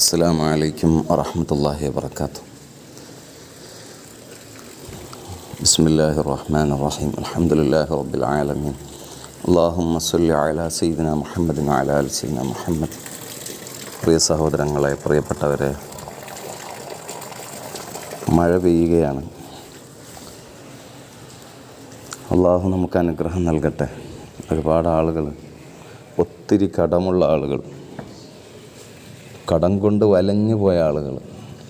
അസ്സാം വലൈക്കും വറഹമത്തല്ലാഹി വാത്തു ബിസ്മില്ലാഹി റഹ്മാൻ റഹീം. അലഹമുല്ലാഹി റബ്ബിൽ ആലമീൻ. അള്ളാഹുമ്മ സല്ലി മുഹമ്മദ് അല അൽ മുഹമ്മദ്. പ്രിയ സഹോദരങ്ങളെ പ്രിയപ്പെട്ടവരെ മഴ പെയ്യുകയാണ്. അള്ളാഹു നമുക്ക് അനുഗ്രഹം നൽകട്ടെ. ഒരുപാട് ആളുകൾ ഒത്തിരി കടമുള്ള ആളുകൾ കടം കൊണ്ട് വലഞ്ഞു പോയ ആളുകൾ.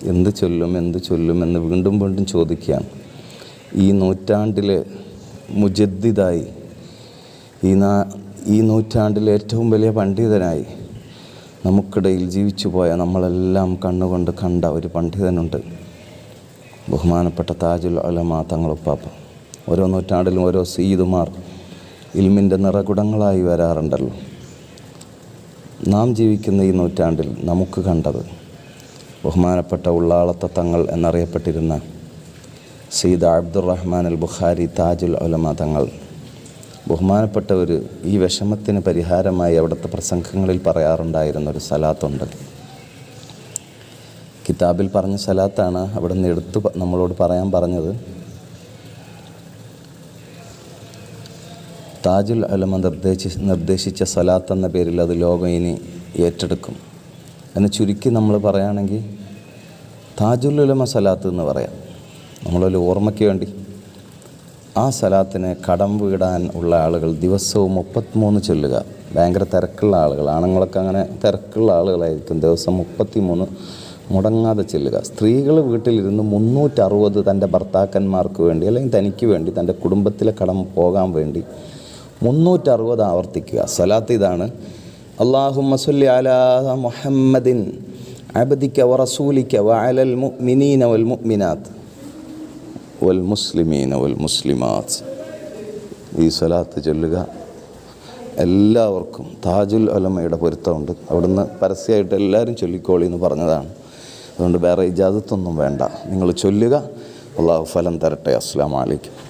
എന്ത് ചൊല്ലും എന്ത് ചൊല്ലും എന്ന് വീണ്ടും വീണ്ടും ചോദിക്കുകയാണ്. ഈ നൂറ്റാണ്ടിലെ മുജദ്ദിദായി ഈ നാ ഈ നൂറ്റാണ്ടിലെ ഏറ്റവും വലിയ പണ്ഡിതനായി നമുക്കിടയിൽ ജീവിച്ചു പോയ നമ്മളെല്ലാം കണ്ണുകൊണ്ട് കണ്ട ഒരു പണ്ഡിതനുണ്ട്. ബഹുമാനപ്പെട്ട താജുൽ അലമ തങ്ങളുപ്പാപ്പ ഓരോ നൂറ്റാണ്ടിലും ഓരോ സീതുമാർ ഇൽമിന്റെ നിറകുടങ്ങളായി വരാറുണ്ടല്ലോ. നാം ജീവിക്കുന്ന ഈ നൂറ്റാണ്ടിൽ നമുക്ക് കണ്ടത് ബഹുമാനപ്പെട്ട ഉള്ളാളത്ത തങ്ങൾ എന്നറിയപ്പെട്ടിരുന്ന സയ്യിദ് അബ്ദുറഹ്മാൻ അൽ ബുഖാരി താജുൽ ഉലമ തങ്ങൾ. ബഹുമാനപ്പെട്ടവർ ഈ വിഷമത്തിന് പരിഹാരമായി അവിടുത്തെ പ്രസംഗങ്ങളിൽ പറയാറുണ്ടായിരുന്ന ഒരു സലാത്തുണ്ട്. കിതാബിൽ പറഞ്ഞ സലാത്താണ് അവിടെ നിന്ന് എടുത്ത് നമ്മളോട് പറയാൻ പറഞ്ഞത്. താജുൽ അലമ നിർദ്ദേശി നിർദ്ദേശിച്ച സലാത്ത് എന്ന പേരിൽ അത് ലോകം ഇനി ഏറ്റെടുക്കും. എന്ന് ചുരുക്കി നമ്മൾ പറയുകയാണെങ്കിൽ താജുൽ ഉലമ സലാത്ത് എന്ന് പറയാം. നമ്മളൊരു ഓർമ്മയ്ക്ക് വേണ്ടി. ആ സലാത്തിന് കടം വീടാൻ ഉള്ള ആളുകൾ ദിവസവും മുപ്പത്തിമൂന്ന് ചൊല്ലുക. ഭയങ്കര തിരക്കുള്ള ആളുകൾ ആണുങ്ങളൊക്കെ അങ്ങനെ തിരക്കുള്ള ആളുകളായിരിക്കും. ദിവസം മുപ്പത്തിമൂന്ന് മുടങ്ങാതെ ചെല്ലുക. സ്ത്രീകൾ വീട്ടിലിരുന്ന് മുന്നൂറ്ററുപത് തന്റെ ഭർത്താക്കന്മാർക്ക് വേണ്ടി അല്ലെങ്കിൽ തനിക്ക് വേണ്ടി തന്റെ കുടുംബത്തിലെ കടം പോകാൻ വേണ്ടി മുന്നൂറ്ററുപത് ആവർത്തിക്കുക. സലാത്ത് ഇതാണ്. അള്ളാഹു സല്ലി അലാ മുഹമ്മദിൻ അബദിക്ക വറസൂലിക്ക വഅലൽ മുഅ്മിനീന വൽ മുഅ്മിനാത്ത് വൽ മുസ്ലിമീന വൽ മുസ്ലിമാത്ത് ഈ സലാത്ത് ചൊല്ലുക. എല്ലാവർക്കും താജുൽ അലമയുടെ പൊരുത്തമുണ്ട്. അവിടുന്ന് പരസ്യമായിട്ട് എല്ലാവരും ചൊല്ലിക്കോളി എന്ന് പറഞ്ഞതാണ്. അതുകൊണ്ട് വേറെ ഇജാദത്തൊന്നും വേണ്ട. നിങ്ങൾ ചൊല്ലുക. അള്ളാഹു ഫലം തരട്ടെ. അസ്സാം വലൈക്കും